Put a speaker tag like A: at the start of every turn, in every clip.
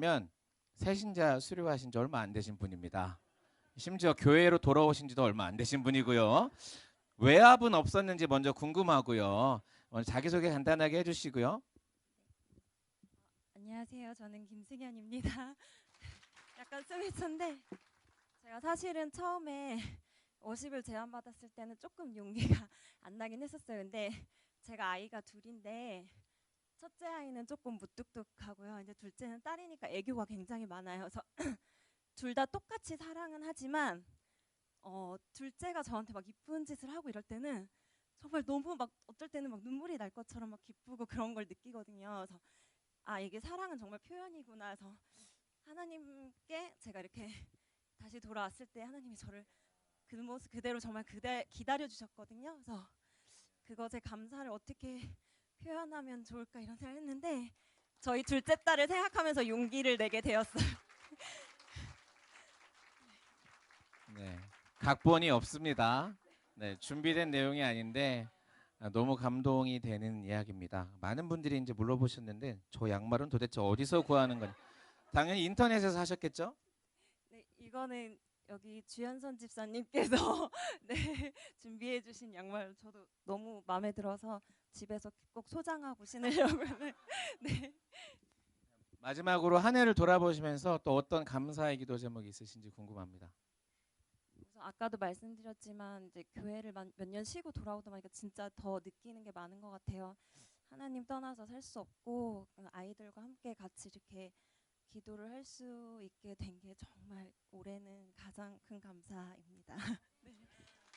A: 면 새신자 수료하신 지 얼마 안 되신 분입니다. 심지어 교회로 돌아오신 지도 얼마 안 되신 분이고요. 외압은 없었는지 먼저 궁금하고요. 먼저 자기소개 간단하게 해주시고요.
B: 안녕하세요. 저는 김승현입니다. 약간 숨이 찬데 제가 사실은 처음에 50일 제안 받았을 때는 조금 용기가 안 나긴 했었어요. 근데 제가 아이가 둘인데 첫째 아이는 조금 무뚝뚝하고요. 이제 둘째는 딸이니까 애교가 굉장히 많아요. 그래서 둘 다 똑같이 사랑은 하지만 어, 둘째가 저한테 막 이쁜 짓을 하고 이럴 때는 정말 너무 막 어떨 때는 막 눈물이 날 것처럼 막 기쁘고 그런 걸 느끼거든요. 그래서 아 이게 사랑은 정말 표현이구나 해서 하나님께 제가 이렇게 다시 돌아왔을 때 하나님이 저를 그 모습 그대로 정말 그대 기다려 주셨거든요. 그래서 그것에 감사를 어떻게 표현하면 좋을까 이런 생각을 했는데 저희 둘째 딸을 생각하면서 용기를 내게 되었어요.
A: 네, 각본이 없습니다. 네, 준비된 내용이 아닌데 아, 너무 감동이 되는 이야기입니다. 많은 분들이 이제 물어보셨는데 저 양말은 도대체 어디서 구하는 거냐? 당연히 인터넷에서 사셨겠죠?
B: 네, 이거는 여기 주현선 집사님께서 네, 준비해 주신 양말 저도 너무 마음에 들어서 집에서 꼭 소장하고 신으려고 네.
A: 마지막으로 한 해를 돌아보시면서 또 어떤 감사의 기도 제목이 있으신지 궁금합니다.
B: 아까도 말씀드렸지만 이제 교회를 몇 년 쉬고 돌아오다 보니까 진짜 더 느끼는 게 많은 것 같아요. 하나님 떠나서 살 수 없고 그 아이들과 함께 같이 이렇게 기도를 할 수 있게 된 게 정말 올해는 가장 큰 감사입니다.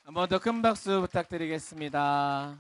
A: 한번 더 큰 박수 부탁드리겠습니다.